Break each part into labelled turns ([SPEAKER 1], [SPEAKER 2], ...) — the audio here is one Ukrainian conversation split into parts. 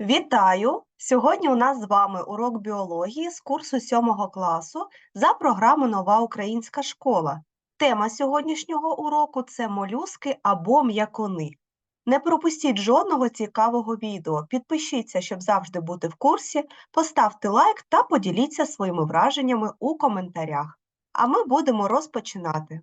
[SPEAKER 1] Вітаю! Сьогодні у нас з вами урок біології з курсу 7 класу за програмою Нова Українська школа. Тема сьогоднішнього уроку це молюски або м'якони. Не пропустіть жодного цікавого відео. Підпишіться, щоб завжди бути в курсі, поставте лайк та поділіться своїми враженнями у коментарях. А ми будемо розпочинати.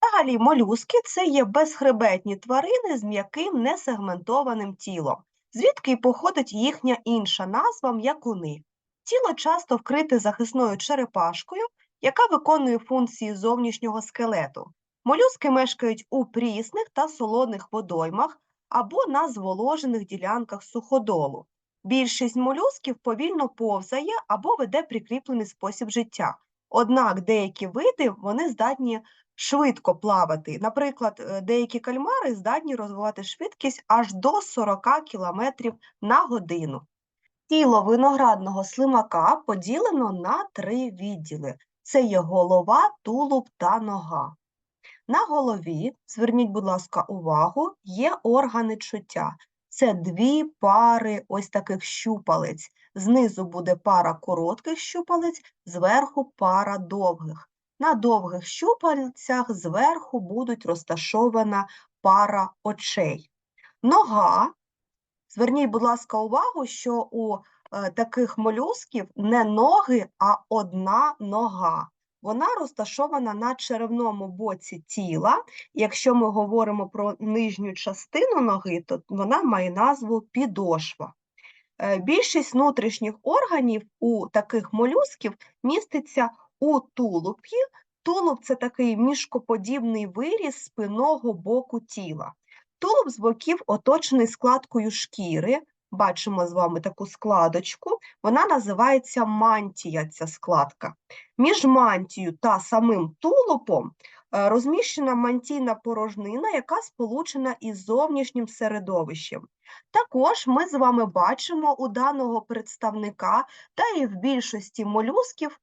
[SPEAKER 1] Взагалі, молюски це є безхребетні тварини з м'яким несегментованим тілом звідки й походить їхня інша назва м'якуни. Тіло часто вкрите захисною черепашкою, яка виконує функції зовнішнього скелету. Молюски мешкають у прісних та солоних водоймах або на зволожених ділянках суходолу. Більшість молюсків повільно повзає або веде прикріплений спосіб життя. Однак деякі види вони здатні швидко плавати. Наприклад, е, деякі кальмари здатні розвивати швидкість аж до 40 км на годину. Тіло виноградного слимака поділено на три відділи: це є голова, тулуб та нога. На голові, зверніть, будь ласка, увагу, є органи чуття. Це дві пари ось таких щупалець. Знизу буде пара коротких щупалець, зверху пара довгих. На довгих щупальцях зверху будуть розташована пара очей. Нога. Зверніть, будь ласка, увагу, що у е, таких молюсків не ноги, а одна нога. Вона розташована на черевному боці тіла. Якщо ми говоримо про нижню частину ноги, то вона має назву підошва. Е, більшість внутрішніх органів у таких молюсків міститься у тулубі. Тулуб це такий мішкоподібний виріз спинного боку тіла. Тулуб з боків оточений складкою шкіри. Бачимо з вами таку складочку, вона називається мантія, ця складка. Між мантією та самим тулупом е, розміщена мантійна порожнина, яка сполучена із зовнішнім середовищем. Також ми з вами бачимо у даного представника та і в більшості молюсків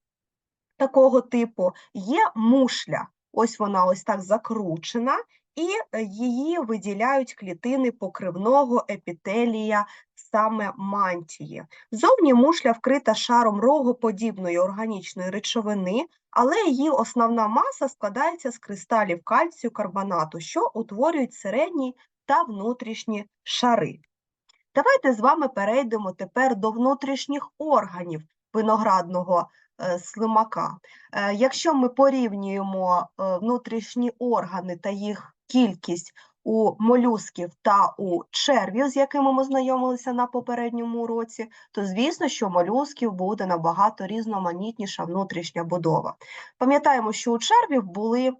[SPEAKER 1] такого типу є мушля. Ось вона ось так закручена, і е, її виділяють клітини покривного епітелія саме мантії. Зовні мушля вкрита шаром рогоподібної органічної речовини, але її основна маса складається з кристалів кальцію карбонату, що утворюють середні та внутрішні шари. Давайте з вами перейдемо тепер до внутрішніх органів виноградного слимака. Е, якщо ми порівнюємо е, внутрішні органи та їх кількість у молюсків та у червів, з якими ми знайомилися на попередньому уроці, то звісно, що молюсків буде набагато різноманітніша внутрішня будова. Пам'ятаємо, що у червів були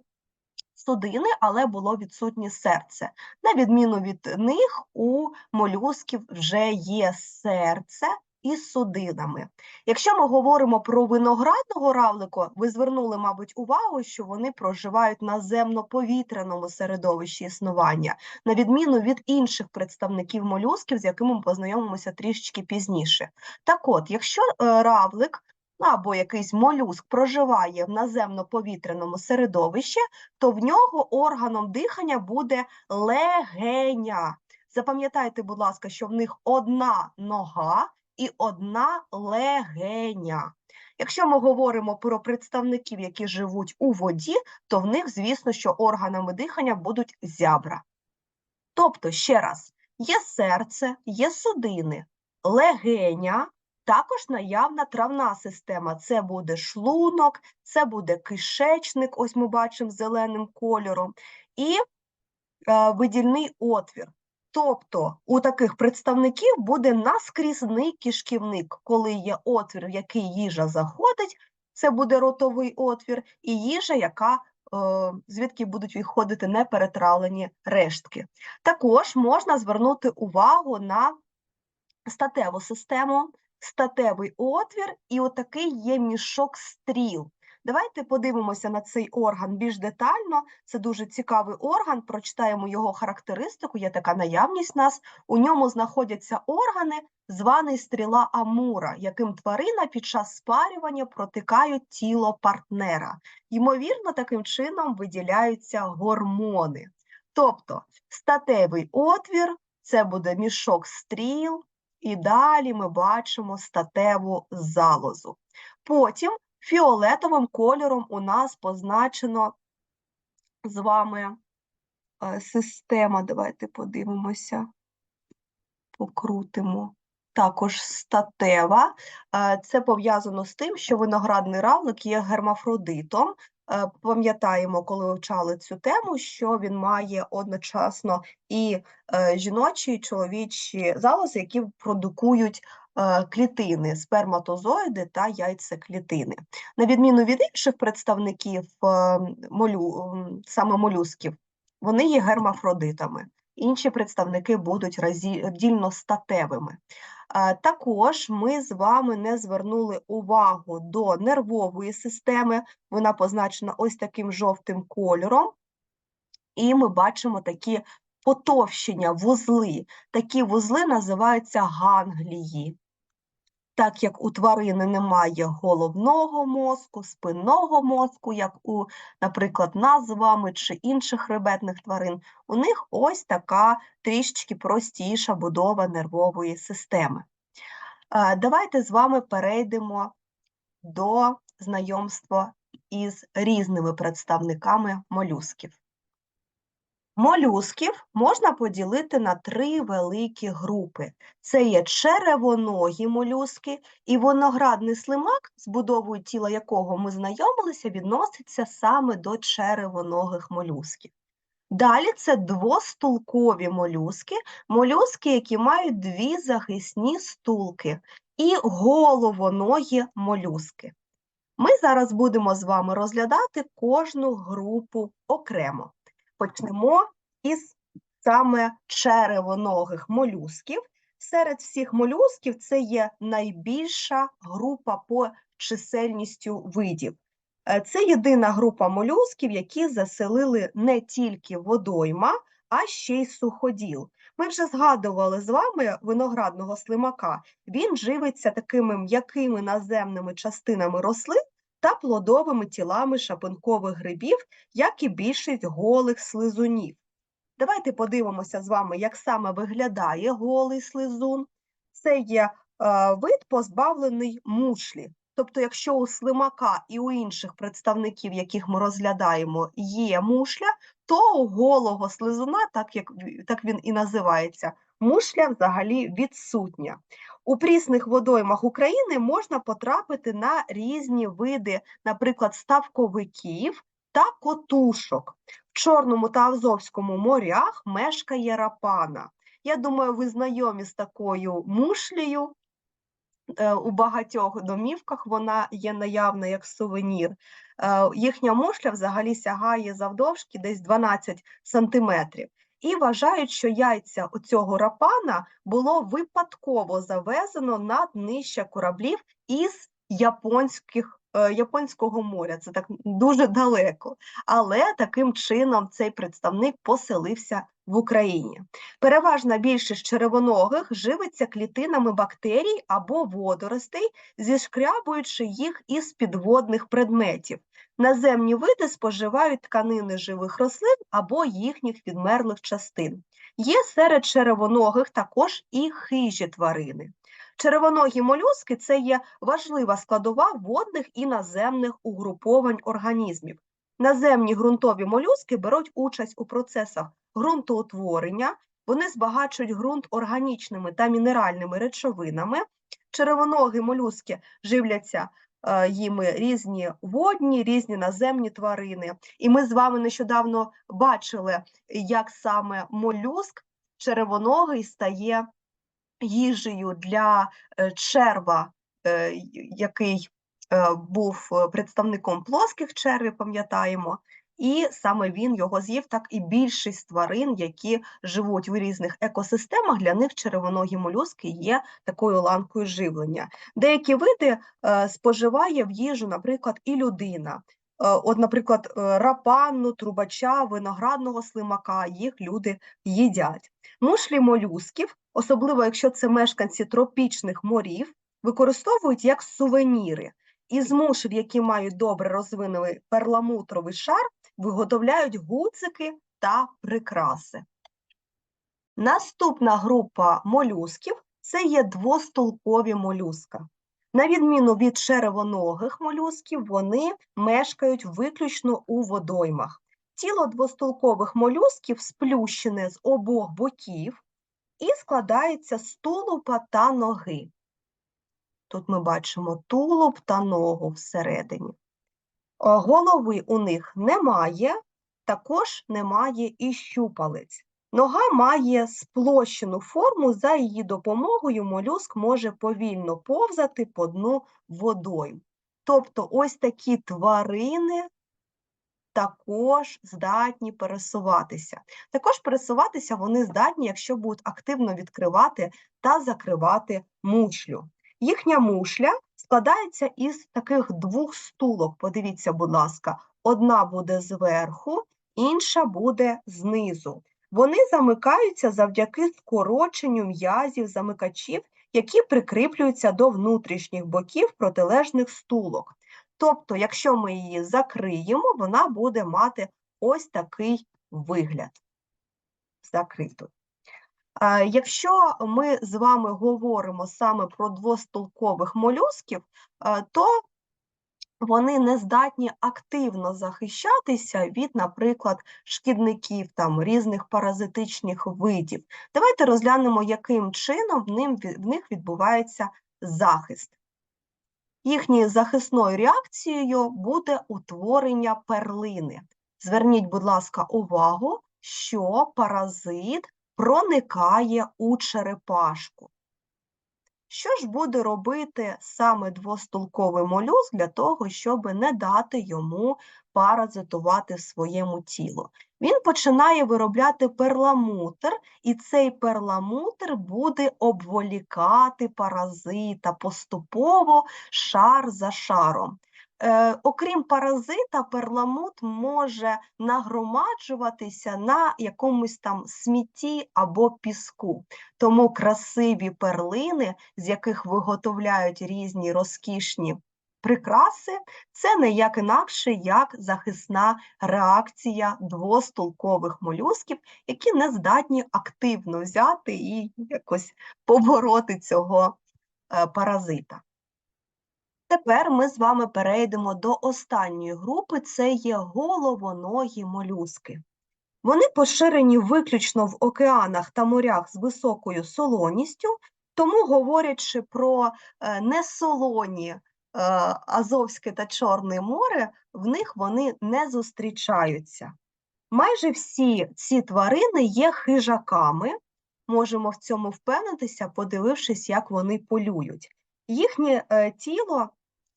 [SPEAKER 1] судини, але було відсутнє серце. На відміну від них, у молюсків вже є серце із судинами. Якщо ми говоримо про виноградного равлику, ви звернули, мабуть, увагу, що вони проживають на земно-повітряному середовищі існування, на відміну від інших представників молюсків, з якими ми познайомимося трішечки пізніше. Так от, якщо е, равлик або якийсь молюск проживає в наземно-повітряному середовищі, то в нього органом дихання буде легеня. Запам'ятайте, будь ласка, що в них одна нога і одна легеня. Якщо ми говоримо про представників, які живуть у воді, то в них, звісно, що органами дихання будуть зябра. Тобто, ще раз, є серце, є судини, легеня, також наявна травна система. Це буде шлунок, це буде кишечник, ось ми бачимо зеленим кольором, і е, видільний отвір. Тобто у таких представників буде наскрізний кишківник, коли є отвір, в який їжа заходить, це буде ротовий отвір, і їжа, яка е, звідки будуть відходити неперетравлені рештки. Також можна звернути увагу на статеву систему, статевий отвір, і отакий є мішок стріл. Давайте подивимося на цей орган більш детально. Це дуже цікавий орган. Прочитаємо його характеристику. Є така наявність нас. У ньому знаходяться органи, званий стріла Амура, яким тварина під час спарювання протикають тіло партнера. Ймовірно, таким чином виділяються гормони. Тобто статевий отвір, це буде мішок стріл, і далі ми бачимо статеву залозу. Потім фіолетовим кольором у нас позначено з вами е, система. Давайте подивимося, покрутимо. Також статева. Е, Це пов'язано з тим, що виноградний равлик є гермафродитом. Е, Пам'ятаємо, коли вивчали цю тему, що він має одночасно і жіночі, і чоловічі залози, які продукують клітини, сперматозоїди та яйцеклітини. На відміну від інших представників молю, саме молюсків, вони є гермафродитами. Інші представники будуть роздільно статевими. Також ми з вами не звернули увагу до нервової системи. Вона позначена ось таким жовтим кольором, і ми бачимо такі потовщення, вузли. Такі вузли називаються ганглії. Так як у тварини немає головного мозку, спинного мозку, як у, наприклад, нас з вами чи інших хребетних тварин, у них ось така трішечки простіша будова нервової системи. Давайте з вами перейдемо до знайомства із різними представниками молюсків. Молюсків можна поділити на три великі групи. Це є черевоногі молюски, і виноградний слимак, з будовою тіла якого ми знайомилися, відноситься саме до черевоногих молюсків. Далі це двостулкові молюски, молюски, які мають дві захисні стулки, і головоногі молюски. Ми зараз будемо з вами розглядати кожну групу окремо. Почнемо із саме черевоногих молюсків. Серед всіх молюсків це є найбільша група по чисельністю видів. Е, Це єдина група молюсків, які заселили не тільки водойма, а ще й суходіл. Ми вже згадували з вами виноградного слимака. Він живиться такими м'якими наземними частинами рослин та плодовими тілами шапинкових грибів, як і більшість голих слизунів. Давайте подивимося з вами, як саме виглядає голий слизун. Це є е, вид, позбавлений мушлі. Тобто, якщо у слимака і у інших представників, яких ми розглядаємо, є мушля, то у голого слизуна, так як так він і називається, мушля взагалі відсутня. У прісних водоймах України можна потрапити на різні види, наприклад, ставковиків та котушок. В Чорному та Азовському морях мешкає рапана. Я думаю, ви знайомі з такою мушлею. Е, У багатьох домівках вона є наявна як сувенір. Е, Їхня мушля взагалі сягає завдовжки десь 12 сантиметрів. І вважають, що яйця цього рапана було випадково завезено на днища кораблів із японських, Японського моря. Це так дуже далеко. Але таким чином цей представник поселився в Україні. Переважна більшість черевоногих живиться клітинами бактерій або водоростей, зішкрябуючи їх із підводних предметів. Наземні види споживають тканини живих рослин або їхніх відмерлих частин. Є серед черевоногих також і хижі тварини. Черевоногі молюски це є важлива складова водних і наземних угруповань організмів. Наземні ґрунтові молюски беруть участь у процесах ґрунтоутворення, вони збагачують ґрунт органічними та мінеральними речовинами. Черевоногі молюски живляться е, їми різні водні, різні наземні тварини. І ми з вами нещодавно бачили, як саме молюск черевоногий стає їжею для е, черва, е, який е, був представником плоских червів, пам'ятаємо. І саме він його з'їв, так і більшість тварин, які живуть в різних екосистемах, для них червоногі молюски є такою ланкою живлення. Деякі види е, споживає в їжу, наприклад, і людина. Е, От, наприклад, е, рапанну, трубача, виноградного слимака, їх люди їдять. Мушлі молюсків, особливо якщо це мешканці тропічних морів, використовують як сувеніри. Із мушель, які мають добре розвинений перламутровий шар, виготовляють гудзики та прикраси. Наступна група молюсків це є двостулкові молюска. На відміну від черевоногих молюсків, вони мешкають виключно у водоймах. Тіло двостулкових молюсків сплющене з обох боків і складається з тулупа та ноги. Тут ми бачимо тулуб та ногу всередині. Голови у них немає, також немає і щупалець. Нога має сплощену форму, за її допомогою молюск може повільно повзати по дну водою. Тобто ось такі тварини також здатні пересуватися. Також пересуватися вони здатні, якщо будуть активно відкривати та закривати мушлю. Їхня мушля складається із таких двох стулок. Подивіться, будь ласка, одна буде зверху, інша буде знизу. Вони замикаються завдяки скороченню м'язів замикачів, які прикріплюються до внутрішніх боків протилежних стулок. Тобто, якщо ми її закриємо, вона буде мати ось такий вигляд. Закриту. Якщо ми з вами говоримо саме про двостулкових молюсків, то вони не здатні активно захищатися від, наприклад, шкідників там різних паразитичних видів. Давайте розглянемо, яким чином в, ним, в них відбувається захист. Їхньою захисною реакцією буде утворення перлини. Зверніть, будь ласка, увагу, що паразит проникає у черепашку. Що ж буде робити саме двостулковий молюск для того, щоб не дати йому паразитувати в своєму тілу? Він починає виробляти перламутр, і цей перламутр буде обволікати паразита поступово шар за шаром. Е, окрім паразита, перламут може нагромаджуватися на якомусь там смітті або піску. Тому красиві перлини, з яких виготовляють різні розкішні прикраси, це не як інакше, як захисна реакція двостулкових молюсків, які не здатні активно взяти і якось побороти цього е, паразита. Тепер ми з вами перейдемо до останньої групи це є головоногі молюски. Вони поширені виключно в океанах та морях з високою солоністю, тому, говорячи про е, несолоні е, Азовське та Чорне море, в них вони не зустрічаються. Майже всі ці тварини є хижаками, можемо в цьому впевнитися, подивившись, як вони полюють. Їхнє е, тіло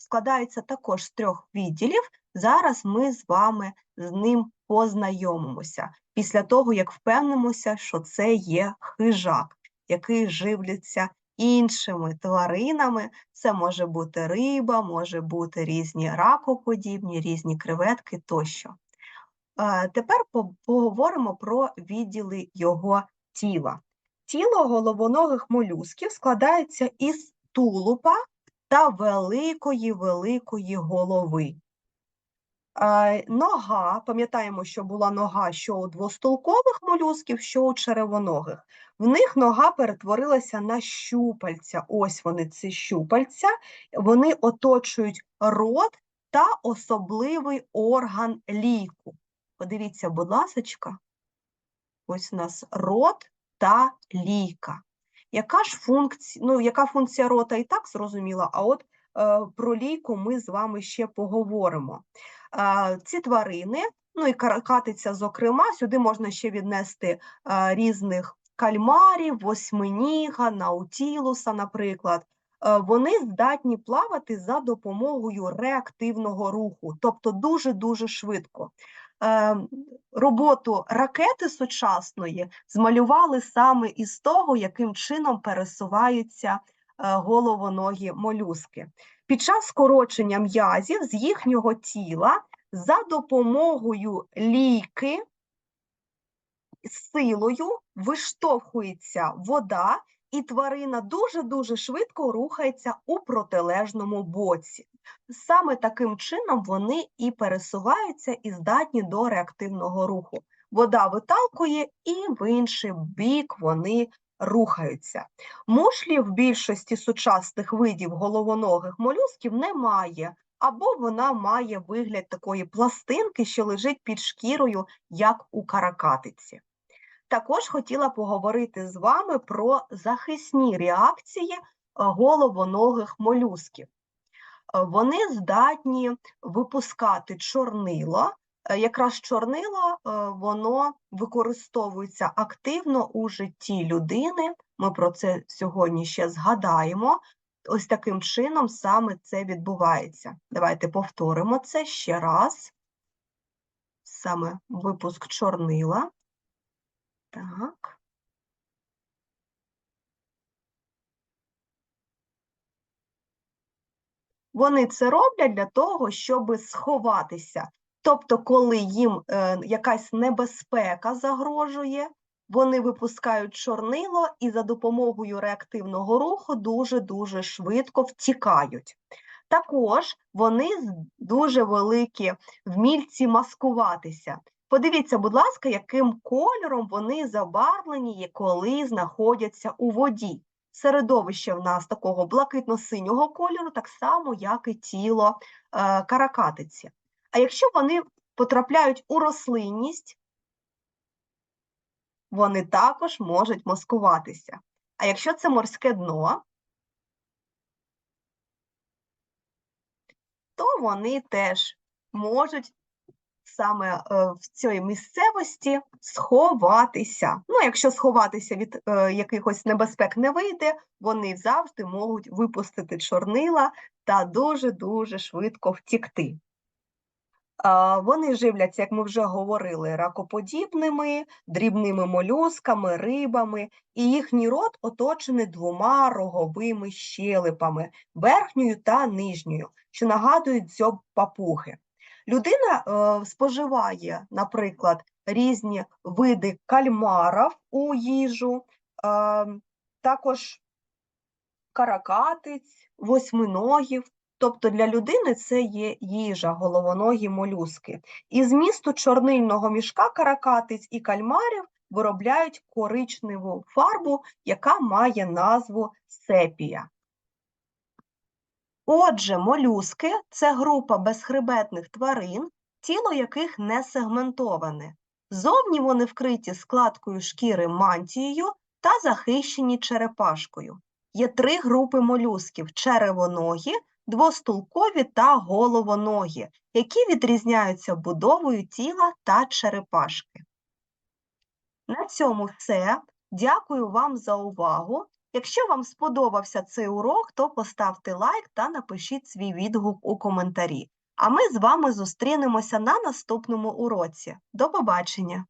[SPEAKER 1] складається також з трьох відділів. Зараз ми з вами з ним познайомимося після того, як впевнимося, що це є хижак, який живляться іншими тваринами. Це може бути риба, може бути різні ракоподібні, різні креветки тощо. Тепер поговоримо про відділи його тіла. Тіло головоногих молюсків складається із тулупа, та великої великої голови. Нога, пам'ятаємо, що була нога що у двостолкових молюсків, що у черевоногих. В них нога перетворилася на щупальця. Ось вони, ці щупальця, вони оточують рот та особливий орган ліку. Подивіться, будь ласка, ось у нас рот та ліка. Яка ж функція, ну, яка функція рота і так зрозуміла, а от е, про лійку ми з вами ще поговоримо. Е, ці тварини, ну і каракатиця, зокрема, сюди можна ще віднести е, різних кальмарів, восьминіга, наутілуса, наприклад. Е, вони здатні плавати за допомогою реактивного руху, тобто дуже-дуже швидко. Ем, роботу ракети сучасної змалювали саме із того, яким чином пересуваються е, головоногі молюски. Під час скорочення м'язів з їхнього тіла за допомогою лійки силою виштовхується вода, і тварина дуже-дуже швидко рухається у протилежному боці. Саме таким чином вони і пересуваються і здатні до реактивного руху. вода виталкує, і в інший бік вони рухаються. Мушлі в більшості сучасних видів головоногих молюсків немає, або вона має вигляд такої пластинки, що лежить під шкірою, як у каракатиці. Також хотіла поговорити з вами про захисні реакції е, головоногих молюсків. Вони здатні випускати чорнило. Е, Якраз чорнило е, воно використовується активно у житті людини. Ми про це сьогодні ще згадаємо. Ось таким чином саме це відбувається. Давайте повторимо це ще раз. Саме випуск чорнила. Так. Вони це роблять для того, щоб сховатися. Тобто, коли їм е, якась небезпека загрожує, вони випускають чорнило і за допомогою реактивного руху дуже-дуже швидко втікають. Також вони дуже великі вмільці маскуватися. Подивіться, будь ласка, яким кольором вони забарвлені, коли знаходяться у воді. Середовище в нас такого блакитно-синього кольору, так само, як і тіло е, каракатиці. А якщо вони потрапляють у рослинність, вони також можуть маскуватися. А якщо це морське дно, то вони теж можуть саме е, в цій місцевості сховатися. Ну, якщо сховатися від е, якихось небезпек не вийде, вони завжди можуть випустити чорнила та дуже-дуже швидко втікти. Вони живляться, як ми вже говорили, ракоподібними, дрібними молюсками, рибами, і їхній рот оточений двома роговими щелепами верхньою та нижньою, що нагадують дзьоб папуги. Людина е, споживає, наприклад, різні види кальмарів у їжу, е, також каракатиць, восьминогів. Тобто для людини це є їжа, головоногі молюски. Із місту чорнильного мішка каракатиць і кальмарів виробляють коричневу фарбу, яка має назву сепія. Отже, молюски це група безхребетних тварин, тіло яких не сегментоване. Зовні вони вкриті складкою шкіри мантією та захищені черепашкою. Є три групи молюсків: черевоногі, двостулкові та головоногі, які відрізняються будовою тіла та черепашки. На цьому все. Дякую вам за увагу. Якщо вам сподобався цей урок, то поставте лайк та напишіть свій відгук у коментарі. А ми з вами зустрінемося на наступному уроці. До побачення!